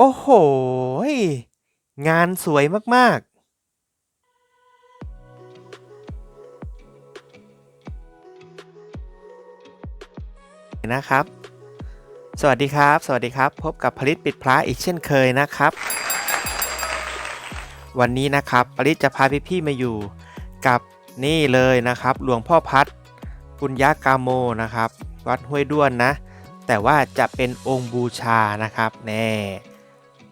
โอ้โห งานสวยมาก ๆนะครับ สวัสดีครับ สวัสดีครับ พบกับผลิตปิดพระอีกเช่นเคยนะครับ วันนี้นะครับผลิตจะพาพี่ๆมาอยู่กับนี่เลยนะครับ หลวงพ่อพัดปุญญากาโมนะครับ วัดห้วยด้วนนะ แต่ว่าจะเป็นองค์บูชานะครับแน่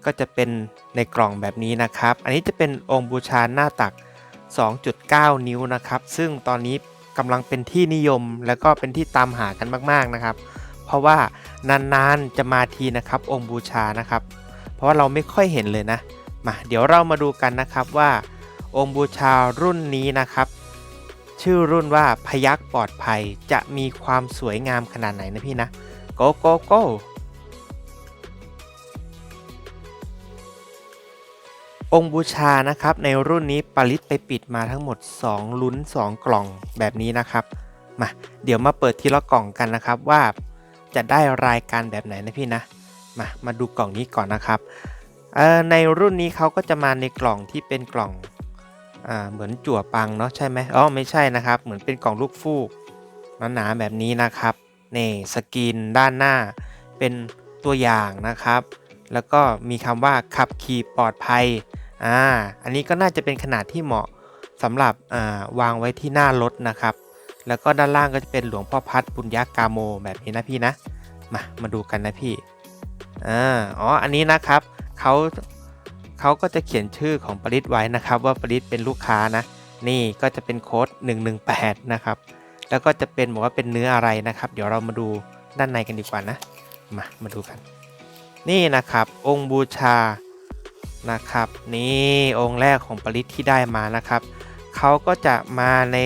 ก็จะเป็นในกล่องแบบนี้นะครับ อันนี้จะเป็นองค์บูชาหน้าตัก 2.9 นิ้วนะครับ ซึ่งตอนนี้กำลังเป็นที่นิยมแล้วก็เป็นที่ตามหากันมากๆนะครับ เพราะว่านานๆจะมาทีนะครับองค์บูชานะครับ เพราะว่าเราไม่ค่อยเห็นเลยนะ มาเดี๋ยวเรามาดูกันนะครับว่า องค์บูชารุ่นนี้นะครับ ชื่อรุ่นว่าพยักปลอดภัยจะมีความสวยงามขนาดไหนนะพี่นะโกโกโก องค์บูชานะครับในรุ่นนี้ปริศไปปิดมาทั้งหมด 2 ลุ้น 2 กล่องแบบนี้นะครับมาเดี๋ยวมาเปิดทีละกล่องกันนะครับว่าจะได้รายการแบบไหนนะพี่นะมามาดูกล่องนี้ก่อนนะครับเอ่อในรุ่นนี้เขาก็จะมาในกล่องที่เป็นกล่องอ่าเหมือนจั่วปังเนาะใช่ไหมอ๋อไม่ใช่นะครับ เหมือนเป็นกล่องลูกฟูกหนาๆแบบนี้นะครับนี่สกรีนด้านหน้าเป็นตัวอย่างนะครับ แล้วก็มีคำว่าขับขี่ปลอดภัย อ่าอันนี้ก็น่าจะเป็นขนาดที่เหมาะสำหรับอ่าวางไว้ที่หน้ารถนะครับ แล้วก็ด้านล่างก็จะเป็นหลวงพ่อพัดปุญญากาโมแบบนี้นะพี่นะ มามาดูกันนะพี่อ่าอ๋ออันนี้นะครับเขาเขาก็จะเขียนชื่อของปริศไว้นะครับ ว่าปริศเป็นลูกค้านะ นี่ก็จะเป็นโค้ด 118 นะครับ แล้วก็จะเป็นบอกว่าเป็นเนื้ออะไรนะครับ เดี๋ยวเรามาดูด้านในกันดีกว่านะ มามาดูกัน นี่นะครับ องค์บูชา นะครับ นี่องค์แรกของปริศที่ได้มานะครับเขาก็จะมาใน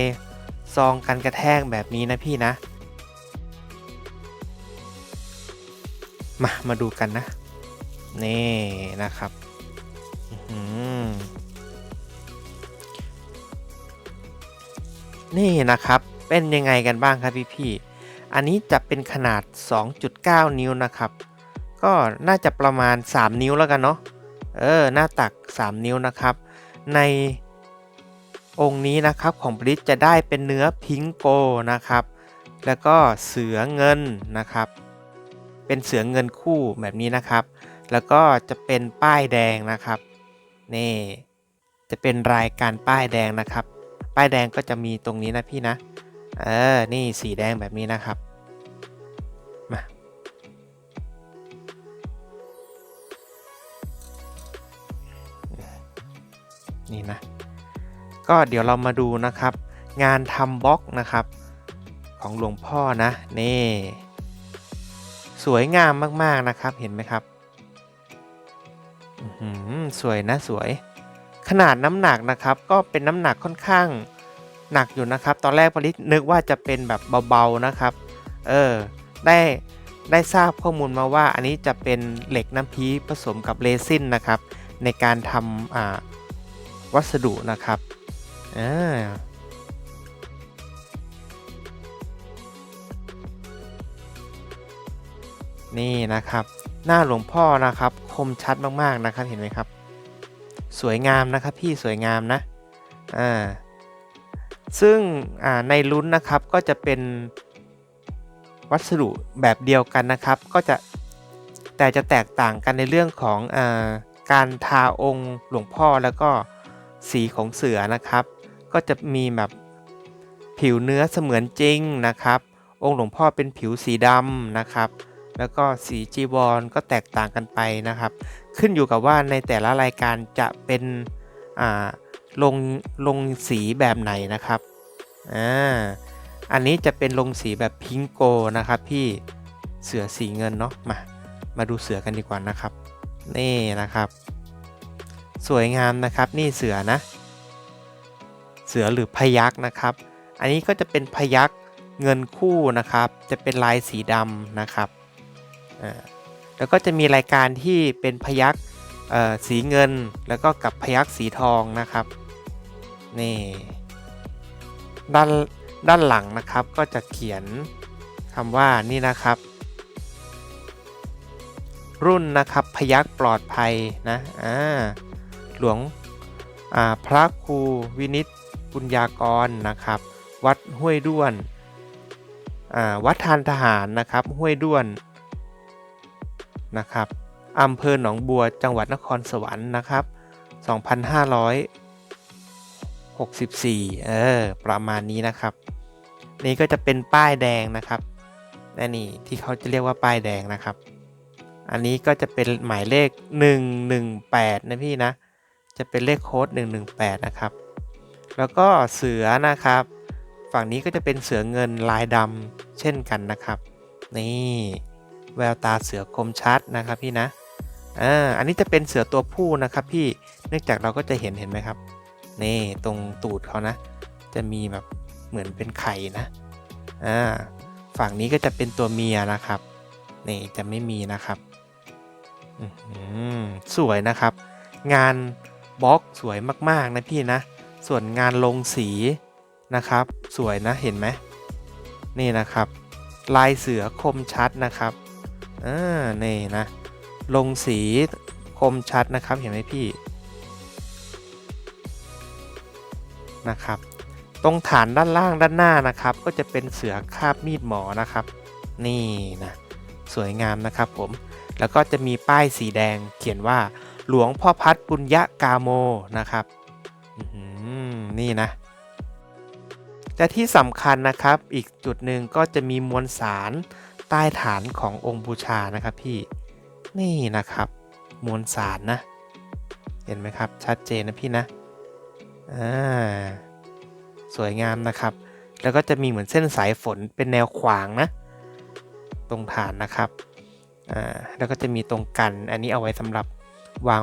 ซองกันกระแทกแบบนี้นะพี่นะ มามาดูกันนะ นี่นะครับนี่นะครับเป็นยังไงกันบ้างครับพี่พี่อันนี้จะเป็นขนาด 2.9 นิ้วนะครับ ก็น่าจะประมาณ 3 นิ้วแล้วกันเนาะ เออหน้าตัก 3 นิ้วนะครับ ในองค์นี้นะครับของบริษจะได้เป็นเนื้อพิงโกนะครับ แล้วก็เสือเงินนะครับ เป็นเสือเงินคู่แบบนี้นะครับ แล้วก็จะเป็นป้ายแดงนะครับนี่จะเป็นรายการป้ายแดงนะครับ ป้ายแดงก็จะมีตรงนี้นะพี่นะ เออ นี่สีแดงแบบนี้นะครับ นี่นะ ก็เดี๋ยวเรามาดูนะครับ งานทำบล็อกนะครับ ของหลวงพ่อนะนี่สวยงามมากๆนะครับเห็นไหมครับสวยนะสวย ขนาดน้ำหนักนะครับ ก็เป็นน้ำหนักค่อนข้างหนักอยู่นะครับ ตอนแรกผลิตนึกว่าจะเป็นแบบเบาๆนะครับ เออได้ได้ทราบข้อมูลมาว่าอันนี้จะเป็นเหล็กน้ำพีผสมกับเรซินนะครับ ในการทำอ่า วัสดุนะครับอ่านี่นะครับ หน้าหลวงพ่อนะครับ คมชัดมากๆนะครับเห็นไหมครับ สวยงามนะครับพี่สวยงามนะอ่าซึ่งอ่าในลุ้นนะครับก็จะเป็นวัสดุแบบเดียวกันนะครับ ก็จะแต่จะแตกต่างกันในเรื่องของอาการทาองค์หลวงพ่อแล้วก็ สีของเสือนะครับ ก็จะมีแบบผิวเนื้อเสมือนจริงนะครับ องค์หลวงพ่อเป็นผิวสีดำนะครับ แล้วก็สีจีวรก็แตกต่างกันไปนะครับ ขึ้นอยู่กับว่าในแต่ละรายการจะเป็นลงลงสีแบบไหนนะครับอ่าอันนี้จะเป็นลงสีแบบพิงโกนะครับพี่เสือสีเงินเนาะมามาดูเสือกันดีกว่านะครับ นี่นะครับ สวยงามนะครับนี่เสือนะ เสือหรือพยักนะครับ อันนี้ก็จะเป็นพยักเงินคู่นะครับ จะเป็นลายสีดำนะครับแล้วก็จะมีรายการที่เป็นพยักสีเงินแล้วก็กับพยักสีทองนะครับนี่ด้านด้านหลังนะครับก็จะเขียนคำว่านี่นะครับ รุ่นนะครับพยักปลอดภัยนะอ่า หลวงพระครูวินิตปุญญากรนะครับ วัดห้วยด้วนวัดทานทหารนะครับห้วยด้วนนะครับอำเภอหนองบัวจังหวัดนครสวรรค์นะครับ 2564 เออ ประมาณนี้นะครับ นี่ก็จะเป็นป้ายแดงนะครับและนี่ที่เขาจะเรียกว่าป้ายแดงนะครับ อันนี้ก็จะเป็นหมายเลข 118 นะพี่นะ จะเป็นเลขโค้ด118 นะครับ แล้วก็เสือนะครับ ฝั่งนี้ก็จะเป็นเสือเงินลายดำเช่นกันนะครับ นี่แววตาเสือคมชัดนะครับพี่นะอ่าอันนี้จะเป็นเสือตัวผู้นะครับ พี่เนื่องจากเราก็จะเห็นเห็นไหมครับนี่ตรงตูดเขานะ จะมีแบบเหมือนเป็นไข่นะอ่าฝั่งนี้ก็จะเป็นตัวเมียนะครับนี่จะไม่มีนะครับอืสวยนะครับ งาน บล็อกสวยมากๆนะพี่นะ ส่วนงานลงสีนะครับ สวยนะเห็นไหมนี่นะครับ ลายเสือคมชัดนะครับอ่านี่นะ ลงสีคมชัดนะครับเห็นไหมพี่นะครับ ตรงฐานด้านล่างด้านหน้านะครับ ก็จะเป็นเสือคาบมีดหมอนะครับ นี่นะสวยงามนะครับผมแล้วก็จะมีป้ายสีแดงเขียนว่า หลวงพ่อพัดปุญญกาโมนะครับนี่นะ และที่สำคัญนะครับ อีกจุดหนึ่งก็จะมีมวลสารใต้ฐานขององค์บูชานะครับพี่นี่นะครับมวลสารนะ เห็นไหมครับ ชัดเจนนะพี่นะอ่าสวยงามนะครับ แล้วก็จะมีเหมือนเส้นสายฝนเป็นแนวขวางนะ ตรงฐานนะครับอ่าแล้วก็จะมีตรงกันอันนี้เอาไว้สำหรับ วาง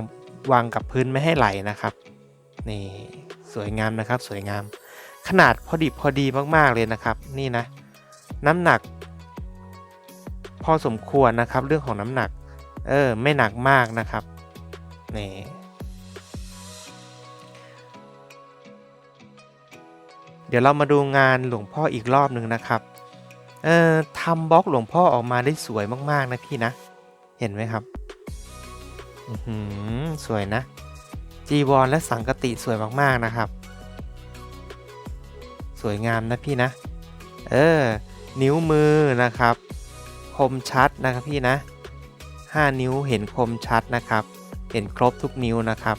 วางกับพื้นไม่ให้ไหลนะครับนี่สวยงามนะครับสวยงาม ขนาดพอดีพอดีมากๆเลยนะครับ นี่นะ น้ำหนัก พอสมควรนะครับ เรื่องของน้ำหนัก เออไม่หนักมากนะครับนี่เดี๋ยวเรามาดูงานหลวงพ่ออีกรอบหนึ่งนะครับ เอ่อทำบล็อกหลวงพ่อออกมาได้สวยมากๆนะพี่นะ เห็นไหมครับ สวยนะ จีวรและสังกติสวยมากๆนะครับ สวยงามนะพี่นะ เออ นิ้วมือนะครับ คมชัดนะครับพี่นะ 5 นิ้วเห็นคมชัดนะครับ เห็นครบทุกนิ้วนะครับ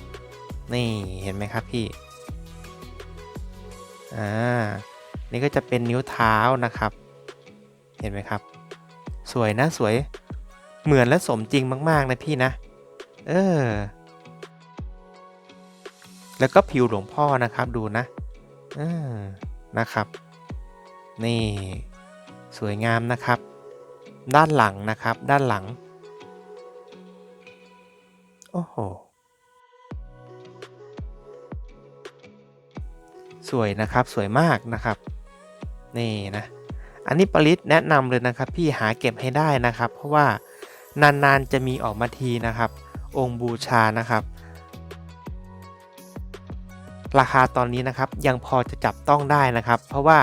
นี่เห็นไหมครับพี่ อ่า นี่ก็จะเป็นนิ้วเท้านะครับ เห็นไหมครับ สวยนะสวย เหมือนและสมจริงมาก ๆ นะพี่นะ เออ แล้วก็ผิวหลวงพ่อนะครับดูนะเออนะครับ นี่ สวยงามนะครับ ด้านหลังนะครับ ด้านหลัง โอ้โห สวยนะครับสวยมากนะครับ นี่นะอันนี้ปริศแนะนำเลยนะครับ พี่หาเก็บให้ได้นะครับ เพราะว่านานๆจะมีออกมาทีนะครับ องค์บูชานะครับ ราคาตอนนี้นะครับยังพอจะจับต้องได้นะครับ เพราะว่า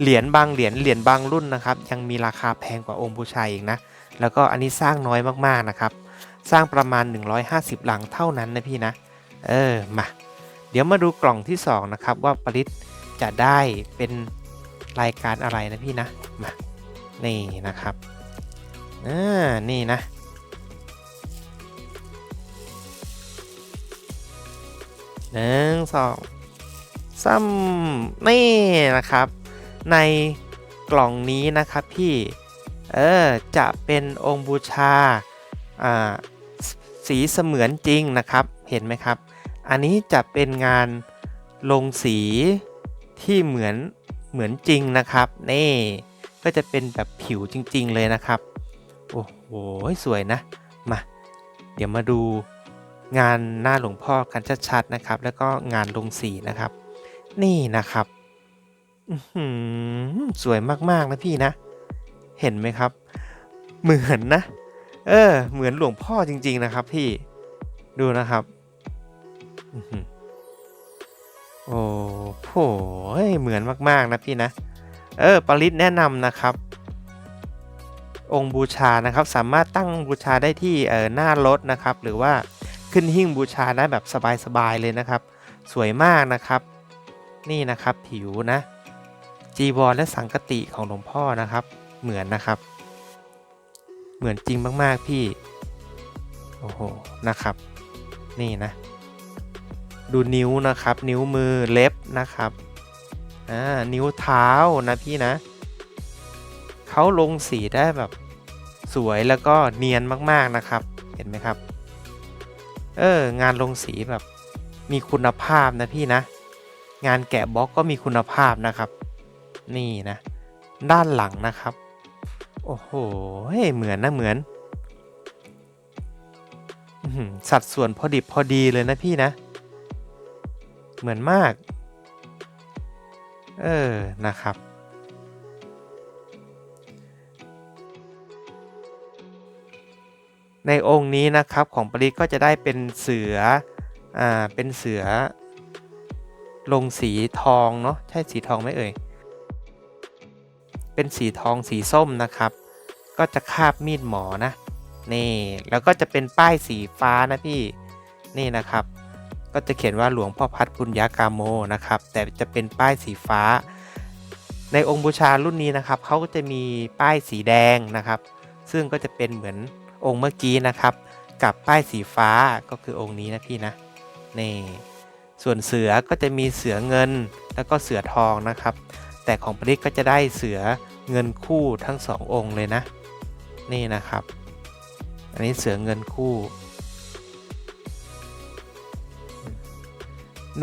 เหรียญบางเหรียญเหรียญบางรุ่นนะครับ ยังมีราคาแพงกว่าองค์บูชาอีกนะ แล้วก็อันนี้สร้างน้อยมากๆนะครับ สร้างประมาณ 150 หลังเท่านั้นนะพี่นะ เออมาเดี๋ยวมาดูกล่องที่2นะครับว่าปริศจะได้เป็นรายการอะไรนะพี่นะมานี่นะครับอ่านี่นะ หนึ่งสองซ้ำนี่นะครับ ในกล่องนี้นะครับพี่ เออ จะเป็นองค์บูชา อ่า สีเสมือนจริงนะครับ เห็นไหมครับ อันนี้จะเป็นงานลงสีที่เหมือนเหมือนจริงนะครับ นี่ ก็จะเป็นแบบผิวจริง ๆ เลยนะครับ โอ้โห สวยนะ มา เดี๋ยวมาดู งานหน้าหลวงพ่อกันชัดๆนะครับ แล้วก็งานลงสีนะครับ นี่นะครับสวยมากๆนะพี่นะ เห็นไหมครับ เหมือนนะ เออ เหมือนหลวงพ่อจริง ๆนะครับ พี่ดูนะครับอื้อหือโอ้โหเหมือนมากๆนะพี่นะ เออปริศแนะนำนะครับ องค์บูชานะครับ สามารถตั้งบูชาได้ที่เออหน้ารถนะครับ หรือว่า ขึ้นหิ้งบูชาได้แบบสบายๆเลยนะครับ สวยมากนะครับ นี่นะครับผิวนะ จีวรและสังกติของหลวงพ่อนะครับ เหมือนนะครับ เหมือนจริงมากๆพี่โอ้โหนะครับ นี่นะ ดูนิ้วนะครับ นิ้วมือเล็บนะครับอ่านิ้วเท้านะพี่นะเขาลงสีได้แบบสวยแล้วก็เนียนมากๆนะครับ เห็นไหมครับ เออ งานลงสีแบบมีคุณภาพนะพี่นะ งานแกะบล็อกก็มีคุณภาพนะครับ นี่นะ ด้านหลังนะครับ โอ้โหเหมือนนะเหมือน สัดส่วนพอดิบพอดีเลยนะพี่นะ เหมือนมาก เออนะครับ ในองค์นี้นะครับของปริศก็จะได้เป็นเสืออ่าเป็นเสือ ลงสีทองเนาะใช่สีทองไหมเอ่ยเป็นสีทองสีส้มนะครับ ก็จะคาบมีดหมอนะนี่แล้วก็จะเป็นป้ายสีฟ้านะพี่นี่นะครับ ก็จะเขียนว่าหลวงพ่อพัดปุญญากาโมนะครับ แต่จะเป็นป้ายสีฟ้า ในองค์บูชารุ่นนี้นะครับเขาก็จะมีป้ายสีแดงนะครับ ซึ่งก็จะเป็นเหมือน องค์เมื่อกี้นะครับ กับป้ายสีฟ้าก็คือองค์นี้นะพี่นะนี่ส่วนเสือก็จะมีเสือเงินแล้วก็เสือทองนะครับ แต่ของปริศก็จะได้เสือเงินคู่ทั้งสององค์เลยนะ นี่นะครับ อันนี้เสือเงินคู่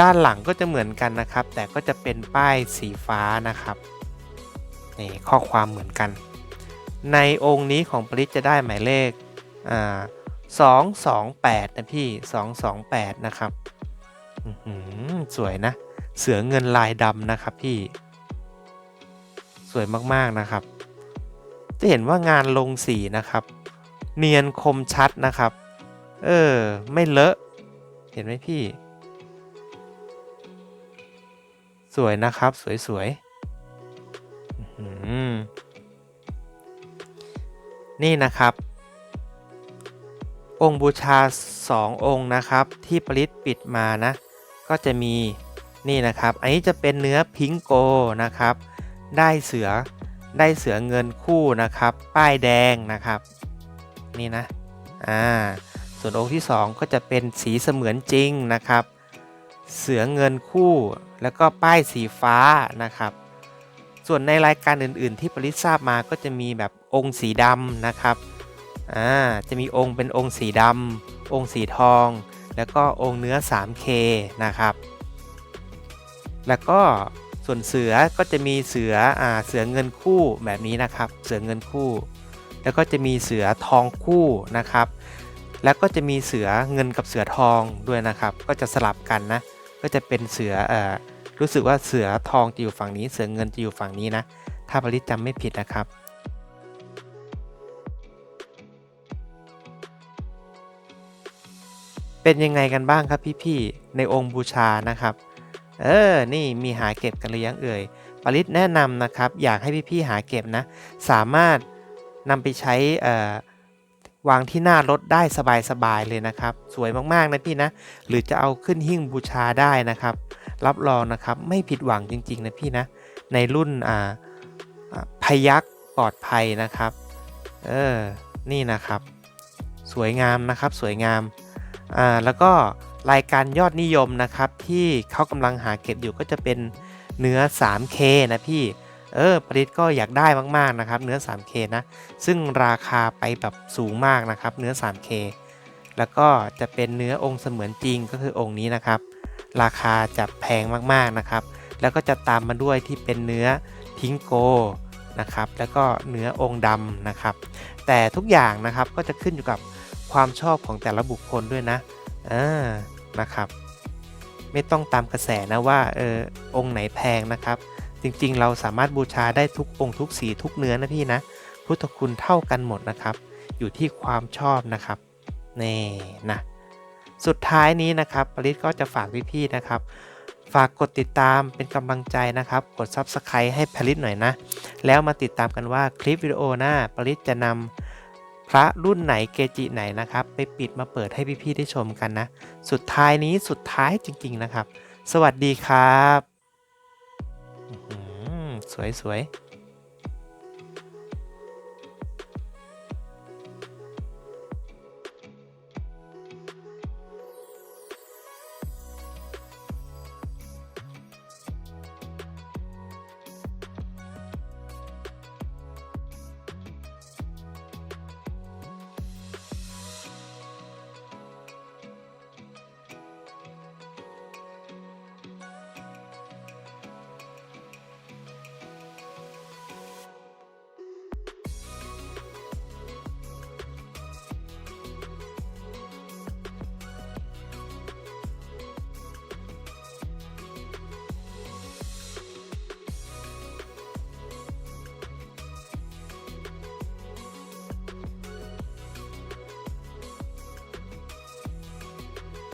ด้านหลังก็จะเหมือนกันนะครับ แต่ก็จะเป็นป้ายสีฟ้านะครับนี่ข้อความเหมือนกัน ในองค์นี้ของปริศจะได้หมายเลข อ่าสองสองแปดนะพี่สองสองแปดนะครับหือสวยนะ เสือเงินลายดำนะครับพี่ สวยมากๆนะครับ จะเห็นว่างานลงสีนะครับ เนียนคมชัดนะครับ เออ ไม่เลอะ เห็นไหมพี่ สวยนะครับ สวยๆหือนี่นะครับ องค์บูชาสององค์นะครับ ที่ปริศปิดมานะ ก็จะมีนี่นะครับ อันนี้จะเป็นเนื้อพิงโกนะครับ ได้เสือได้เสือเงินคู่นะครับ ป้ายแดงนะครับ นี่นะอ่าส่วนองค์ที่ 2 ก็จะเป็นสีเสมือนจริงนะครับ เสือเงินคู่แล้วก็ป้ายสีฟ้านะครับ ส่วนในรายการอื่น ๆ ที่ปริศทราบมาก็จะมีแบบองค์สีดำนะครับ อ่าจะมีองค์เป็นองค์สีดำองค์สีทอง แล้วก็องค์เนื้อ 3K นะครับ แล้วก็ส่วนเสือก็จะมีเสืออ่าเสือเงินคู่แบบนี้นะครับ เสือเงินคู่ แล้วก็จะมีเสือทองคู่นะครับ แล้วก็จะมีเสือเงินกับเสือทองด้วยนะครับ ก็จะสลับกันนะ ก็จะเป็นเสือเอ่อรู้สึกว่าเสือทองจะอยู่ฝั่งนี้ เสือเงินจะอยู่ฝั่งนี้นะ ถ้าผลิตจำไม่ผิดนะครับ เป็นยังไงกันบ้างครับพี่ๆในองค์บูชานะครับ เออ นี่มีหาเก็บกันหรือยังเอ่ยปริศแนะนำนะครับ อยากให้พี่ๆหาเก็บนะ สามารถนำไปใช้เอ่อวางที่หน้ารถได้สบายๆเลยนะครับ สวยมากๆนะพี่นะ หรือจะเอาขึ้นหิ้งบูชาได้นะครับ รับรองนะครับไม่ผิดหวังจริงๆนะพี่นะ ในรุ่นอ่าอ่าพยักปลอดภัยนะครับ เออ นี่นะครับ สวยงามนะครับ สวยงาม อ่าแล้วก็รายการยอดนิยมนะครับที่เขากำลังหาเก็บอยู่ก็จะเป็นเนื้อ 3K นะพี่เออปริศก็อยากได้มากๆนะครับ เนื้อ 3K นะซึ่งราคาไปแบบสูงมากนะครับ เนื้อ 3K แล้วก็จะเป็นเนื้อองค์เสมือนจริงก็คือองค์นี้นะครับ ราคาจะแพงมากๆนะครับ แล้วก็จะตามมาด้วยที่เป็นเนื้อพิงโกนะครับ แล้วก็เนื้อองค์ดำนะครับ แต่ทุกอย่างนะครับก็จะขึ้นอยู่กับ ความชอบของแต่ละบุคคลด้วยนะอ่านะครับ ไม่ต้องตามกระแสนะว่าเออองค์ไหนแพงนะครับ จริงๆ เราสามารถบูชาได้ทุกองค์ทุกสีทุกเนื้อนะพี่นะ พุทธคุณเท่ากันหมดนะครับ อยู่ที่ความชอบนะครับนี่นะสุดท้ายนี้นะครับปริศก็จะฝากพี่ๆนะครับ ฝากกดติดตามเป็นกำลังใจนะครับ กด Subscribe ให้ผลิตหน่อยนะ แล้วมาติดตามกันว่าคลิปวิดีโอหน้าผลิตจะนำ พระรุ่นไหนเกจิไหนนะครับ ไปปิดมาเปิดให้พี่ๆได้ชมกันนะ สุดท้ายนี้สุดท้ายจริง ๆนะครับ สวัสดีครับสวยสวยๆ